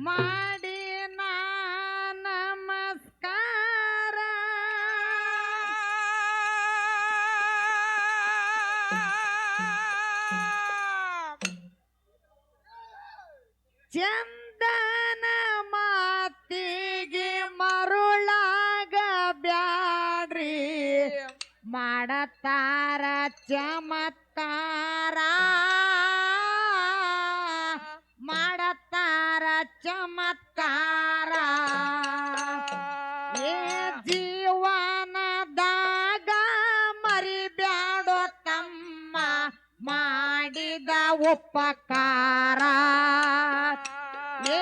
ಮಾಡಿ ನಾ ನಮಸ್ಕಾರ. ಚಂದನ ಮಾತಿಗೆ ಮರುಳಾಗ ಬ್ಯಾಡ್ರಿ ಮಾಡತಾರ ಚಮತ್ಕಾರ ಚಮತ್ಕಾರ. ಏ ಜೀವನದಾಗ ಮರಿಬ್ಯಾಡೋ ತಮ್ಮ ಮಾಡಿದ ಉಪಕಾರ. ಏ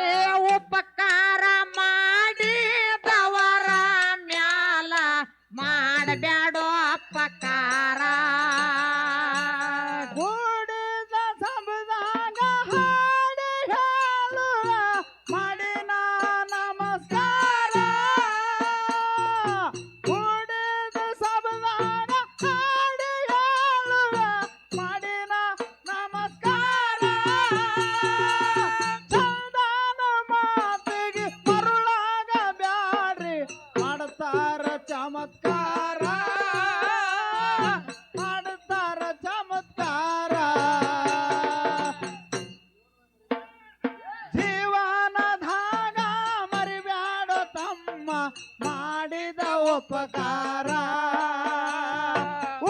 ಮಾಡಿದ ಉಪಕಾರ.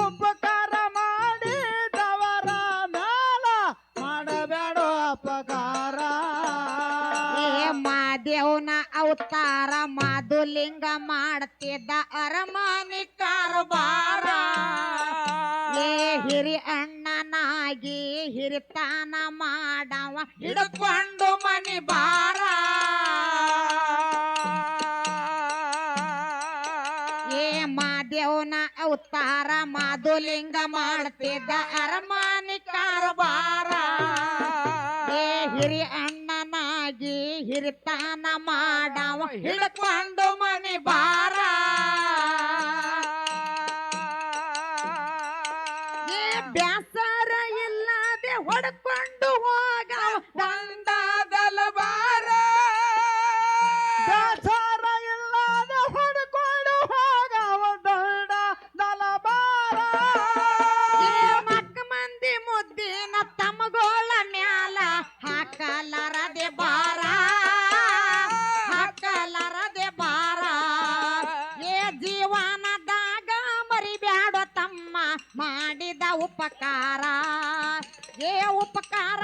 ಉಪಕಾರ ಮಾಡಿದವರ ನಾಲ ಮಾಡಬೇಡ ಅಪಕಾರ ಏ ಮಾದೇವನ ಅವತಾರ ಮಾಧುಲಿಂಗ ಮಾಡ್ತಿದ್ದ ಅರಮಾನಿ ಕಾರಬಾರ ಏ ಹಿರಿ ಅಣ್ಣನಾಗಿ ಹಿರಿತನ ಮಾಡವ ಹಿಡ್ಕೊಂಡು ಮನಿ ಬಾರ ಮಾಧುಲಿಂಗ ಮಾಡ್ತಿದ್ದ ಅರಮಾನಿ ಏ ಹಿರಿ ಅಣ್ಣನಾಗಿ ಹಿರಿತಾನ ಮಾಡವ ಹಿಡ್ಕೊಂಡು ಮನಿ ಬಾರ. ಏ ಮಾಡಿದ ಉಪಕಾರ ಏ ಉಪಕಾರ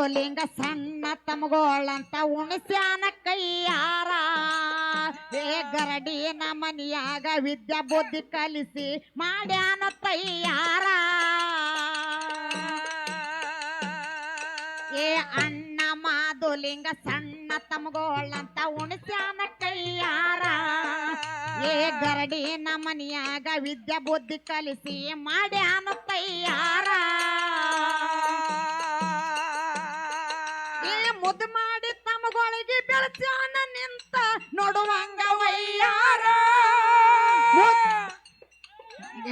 ಮಾಧುಲಿಂಗ ಸಣ್ಣ ತಮಗೋಳಂತ ಉಣಸ್ಯಾನ ಕೈಯಾರ ಏ ಗರಡಿ ಮನಿಯಾಗ ವಿದ್ಯಾ ಬುದ್ಧಿ ಕಲಿಸಿ ಮಾಡ್ಯಾನ ತಯ್ಯಾರ ಏ ಅಣ್ಣ ಮಾಧುಲಿಂಗ ಸಣ್ಣ ತಮಗೋಳಂತ ಉಣಸ್ಯಾನ ಕೈಯಾರ ಏ ಗರಡಿ ಮನಿಯಾಗ ವಿದ್ಯಾ ಬುದ್ಧಿ ಕಲಿಸಿ ಮಾಡ್ಯಾನ ತಯ್ಯಾರ ಮುದ್ದು ಮಾಡಿ ತಮಗೊಳಗೆ ಬೆಳಚಾನ ನಿಂತ ನೋಡುವಂಗ ವಯ್ಯಾರ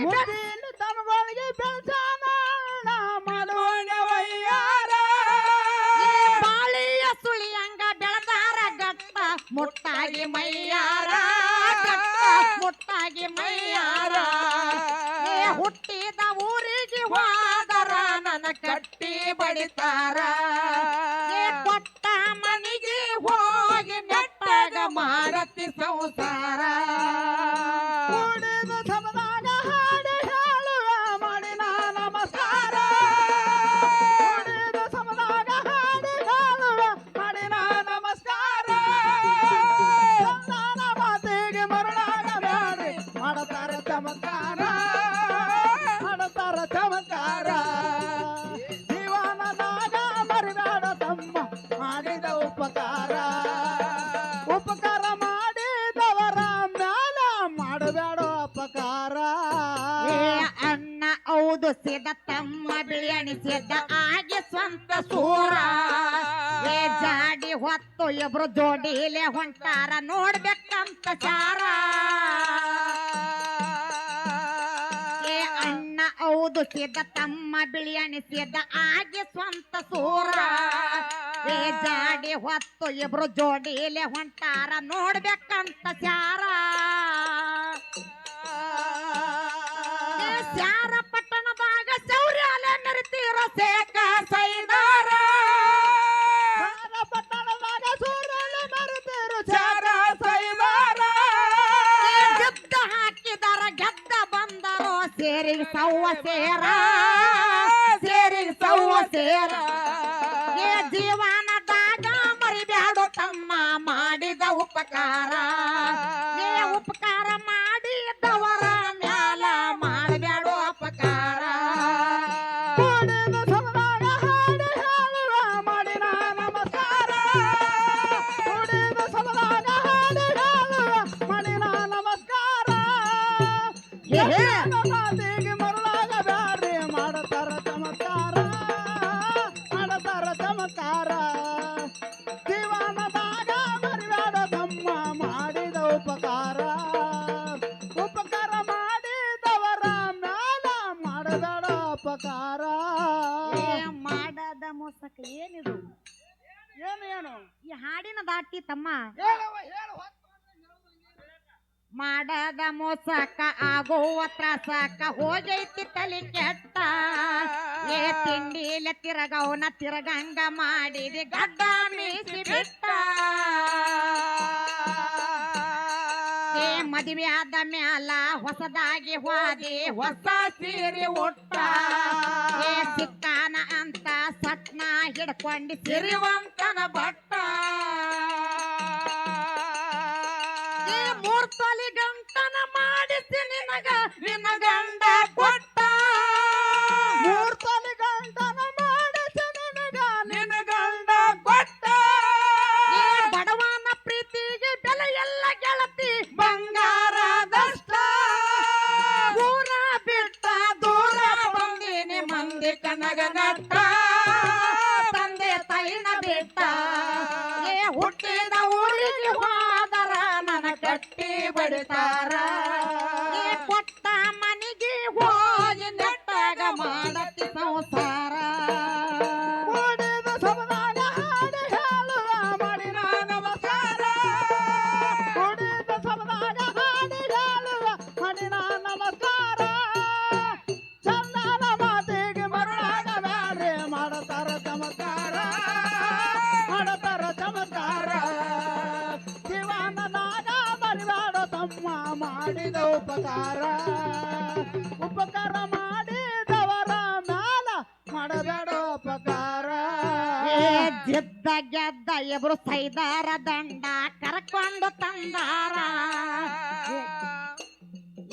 ಮುದ್ದಿನ ತಮಗಳಿಗೆ ಬೆಳಸಾನ ಮಾಡುವಂಗ ವಯ್ಯಾರ ಬಾಳಿಯ ಸುಳಿಯಂಗ ಬೆಳೆದಾರ ಗಟ್ಟ ಮುಟ್ಟಾಗಿ ಮೈಯಾರ ಗಟ್ಟ ಮುಟ್ಟಾಗಿ ಮೈಯಾರ. ಹುಟ್ಟಿದ ಊರಿಗೆ ಹೋದರ ನನ್ನ ಕಟ್ಟಿ ಬಡಿತಾರ. ಸಂಸಾರ ಸಿದ್ಧ ತಮ್ಮ ಬಿಳಿ ಸೇದ ಆಗಿ ಸ್ವಂತ ಸೂರ. ಏ ಜಾಡಿ ಹೊತ್ತು ಇಬ್ರು ಜೋಡಿಲೆ ಹೊಂಟಾರ ನೋಡ್ಬೇಕಂತ ಚಾರ ಏ ಅಣ್ಣ ಹೌದು ಸಿದ್ಧ ತಮ್ಮ ಬಿಳಿ ಸೇದ ಆಗಿ ಸ್ವಂತ ಸೂರ. ಏ ಜಾಡಿ ಹೊತ್ತು ಇಬ್ರು ಜೋಡಿಲೆ ಹೊಂಟಾರ ನೋಡ್ಬೇಕಂತ ಚಾರ ಏ ಸೇರಿ ಸವ್ವ ಸೇರ. ಸೇರಿ ಸವ್ವ ಸೇರ. ಏ ಜೀವನದಾಗ ಮರಿಬ್ಯಾಡು ತಮ್ಮ ಮಾಡಿದ ಉಪಕಾರ. ಏ ಉಪಕಾರ ಏ ಹೇ. ಮಾತಿಗೆ ಮರುಳಾಗ ಬ್ಯಾಡ್ರಿ ಮಾಡತಾರ ಚಮತ್ಕಾರ ಮಾಡತಾರ ಚಮತ್ಕಾರ. ಜೀವನದಾಗ ಮರಿಬೇಡ ತಮ್ಮ ಮಾಡಿದ ಉಪಕಾರ. ಉಪಕಾರ ಮಾಡಿದವರ ಮ್ಯಾಲ ಮಾಡಬೇಡ ಅಪಕಾರ ಏ ಮಾಡದ ಮೋಸಕ ಏನಿದು? ಏನು ಏನು? ಈ ಹಾಡಿನ ದಾಟಿ ತಮ್ಮ. ಹೇಳುವ ಹೇಳು ಮಾಡದ ಮೋಸಕ ಆಗುವ ತ್ರಾಸಕ ಹೋಗೈತಿ ತಲೆ ಕೆಟ್ಟ. ಏ ತಿಂಡಿಲ ತಿರಗವನ ತಿರಗಂಗ ಮಾಡಿದೆ ಗಡ್ಡ ಮೀಸಿ ಬಿಟ್ಟ. ಏ ಮದುವೆ ಆದ ಮ್ಯಾಲ ಹೊಸದಾಗಿ ಹೋದಿ ಹೊಸ ಸೀರೆ ಉಟ್ಟ. ಏ ಸಿಕ್ಕಾನ ಅಂತ ಸಟ್ನ ಹಿಡ್ಕೊಂಡು ಸಿರಿವಂತನ ಬಟ್ಟ. ಏ ಗಂಟನ ಮಾಡಿಸಿ ನಿನಗ ನಿನ್ನ ಗಂಡ ಕೊಟ್ಟ. ಮೂರ್ ತಲೆ ಗಂಟನ ಮಾಡಿಸಿ ನಿನಗ ನಿನ್ನ ಗಂಡ ಕೊಟ್ಟ. ನೀ ಬಡವನ ಪ್ರೀತಿಗೆ ಬೆಲೆ ಎಲ್ಲ ಗೆಳತಿ ಬಂಗಾರದಷ್ಟ. ಊರ ಬಿಟ್ಟ ದೂರ ಬಂದಿನಿ ಮಂದಿ ಕನಗ ನಟ್ಟ ತಮ್ಮ ಮಾಡಿದ ಉಪಕಾರ. ಉಪಕಾರ ಮಾಡಿದವರ ಮ್ಯಾಲ ಮಾಡಬೇಡ ಉಪಕಾರ. ಗೆದ್ದ ಗೆದ್ದ ಇಬ್ರು ಸೈದಾರ ದಂಡ ಕರ್ಕೊಂಡು ತಂದಾರ.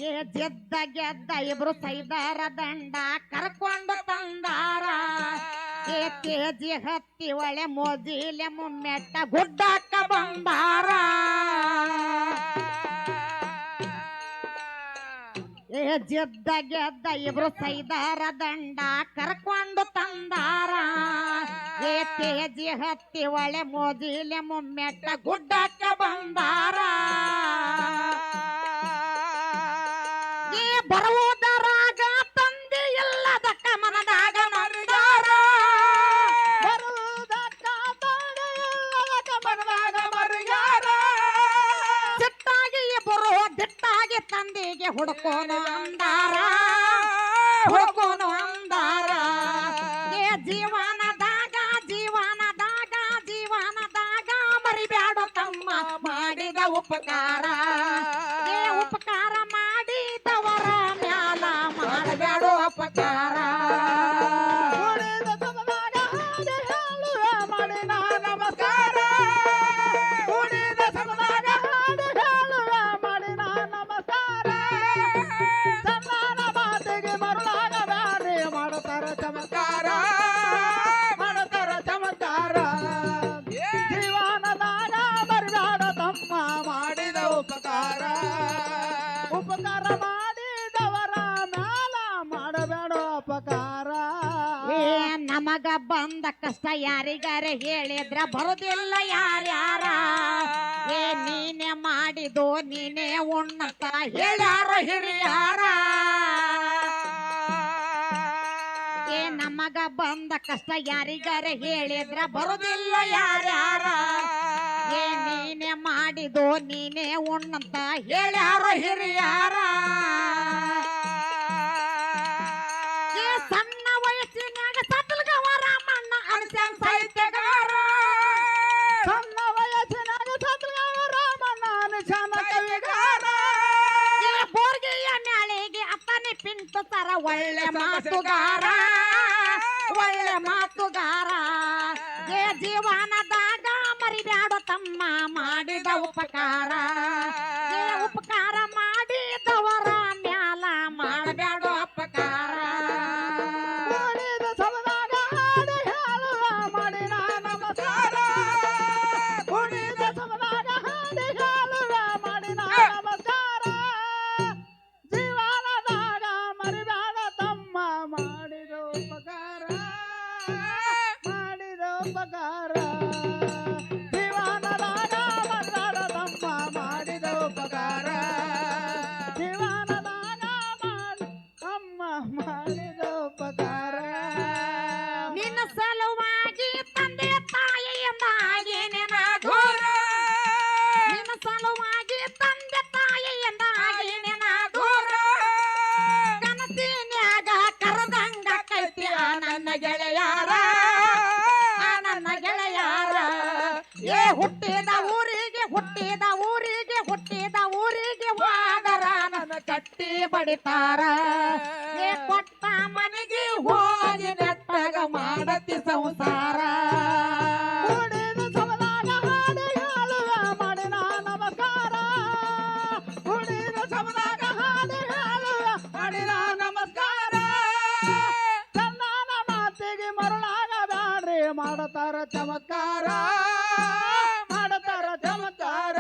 ಏ ಗೆದ್ದ ಗೆದ್ದ ಇಬ್ರು ಸೈದಾರ ದಂಡ ಕರ್ಕೊಂಡು ತಂದಾರ. ಏ ತೇಜಿ ಹತ್ತಿ ಒಳೆ ಮೋಜಿಲೆ ಮುಮ್ಮೆಟ್ಟ ಗುಡ್ಡಕ್ಕ ಬಂದಾರ. ಗೆದ್ದ ಗೆದ್ದ ಇಬ್ರು ಸೈದಾರ ದಂಡ ಕರ್ಕೊಂಡು ತಂದಾರ. ಏ ತೇಜಿ ಹತ್ತಿ ಒಳೆ ಮೋಜಿಲೆ ಮುಮ್ಮೆಟ್ಟ ಗುಡ್ಡಕ್ಕ ಬಂದಾರ. ಏ ಉಪಕಾರ ಕಷ್ಟ ಯಾರಿಗಾರ ಹೇಳಿದ್ರ ಬರುದಿಲ್ಲ ಯಾರ್ಯಾರ. ಏ ನೀನೆ ಮಾಡಿದೋ ನೀನೇ ಉಣ್ಣಂತ ಹೇಳ್ಯಾರ ಹಿರಿಯಾರ. ಏ ನಮಗ ಬಂದ ಕಷ್ಟ ಯಾರಿಗಾರ ಹೇಳಿದ್ರ ಬರುದಿಲ್ಲ ಯಾರ್ಯಾರ. ಏ ನೀನೆ ಮಾಡಿದೋ ನೀನೇ ಉಣ್ಣಂತ ಹೇಳ್ಯಾರ ಹಿರಿಯಾರ. ಮಾತುಗಾರ ಒಳ್ಳೆ ಮಾತುಗಾರ. ಏ ಜೀವನದಾಗ ಮರಿಬ್ಯಾಡ ತಮ್ಮ ಮಾಡಿದ ಉಪಕಾರ. ಏ, ಹುಟ್ಟಿದ ಊರಿಗೆ ಹುಟ್ಟಿದ ಊರಿಗೆ ಹುಟ್ಟಿದ ಊರಿಗೆ ವಾದರ ನನ್ನ ಕಟ್ಟಿ ಬಡಿತಾರ. ಏ, ಕೊಟ್ಟ ಮನೆಗೆ ಹೋಗಿ ನೆಟ್ಟಗ ಮಾಡತಿ ಸಂಸಾರ. ಮಾಡತಾರ ಚಮತ್ಕಾರ ಮಾಡತಾರ ಚಮತ್ಕಾರ.